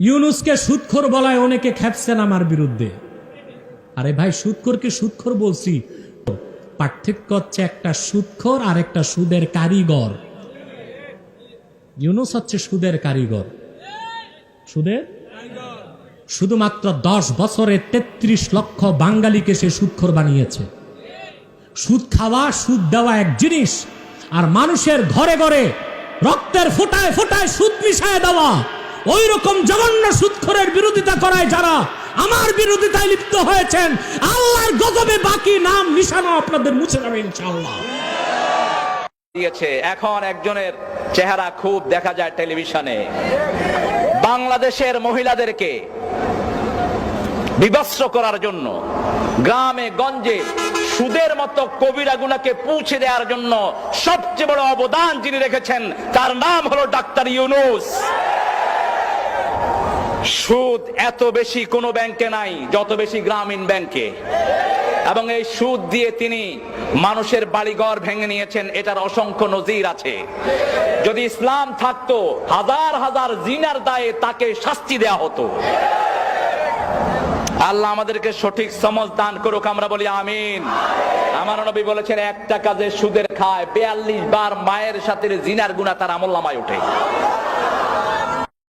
ইউনুসকে সুদখোর বলায় অনেকে খেপছেন আমার বিরুদ্ধে। আরে ভাই সুদখোরকে সুদখোর বলছি। পার্থক্য হচ্ছে একটা সুদখোর আর একটা সুদের কারিগর। ইউনুস হচ্ছে সুদের কারিগর। সুদের? শুধুমাত্র দশ বছরে তেত্রিশ লক্ষ বাঙালিকে সে সুদখোর বানিয়েছে। সুদ খাওয়া, সুদ দেওয়া এক জিনিস, আর মানুষের ঘরে ঘরে রক্তের ফোটায় ফোটায় সুদ মিশায় দেওয়া। ওই রকম জঘন্য সুদখোরের বিরোধিতা করায় যারা আমার বিরোধিতায় লিপ্ত হয়েছেন, আল্লাহর গজবে বাকি নাম, নিশানো আপনাদের মুছে যাবে ইনশাআল্লাহ। দিয়েছে। এখন একজনের চেহারা খুব দেখা যায় টেলিভিশনে। বাংলাদেশের মহিলাদেরকে বিবস্ত্র করার জন্য, গ্রামে, গঞ্জে, সুদের মতো কবিরা গুনাকে পৌঁছে দেওয়ার জন্য সবচেয়ে বড় অবদান যিনি রেখেছেন, তার নাম হলো ডাক্তার ইউনুস। সুদ এত বেশি কোনো ব্যাংকে নাই, যত বেশি গ্রামীণ ব্যাংকে। এবং এই সুদ দিয়ে তিনি মানুষের বাড়িঘর ভেঙে নিয়েছেন, এটার অসংখ্য নজির আছে। যদি ইসলাম থাকতো, হাজার হাজার জিনার দায়ে তাকে শাস্তি দেয়া হতো। আল্লাহ আমাদেরকে সঠিক সমজ দান করুক, আমরা বলি আমিন। আমার নবী বলেছেন, একটা কাজে সুদের খায়, বেয়াল্লিশ বার মায়ের সাথে জিনার গুণা তার আমল নামায় ওঠে।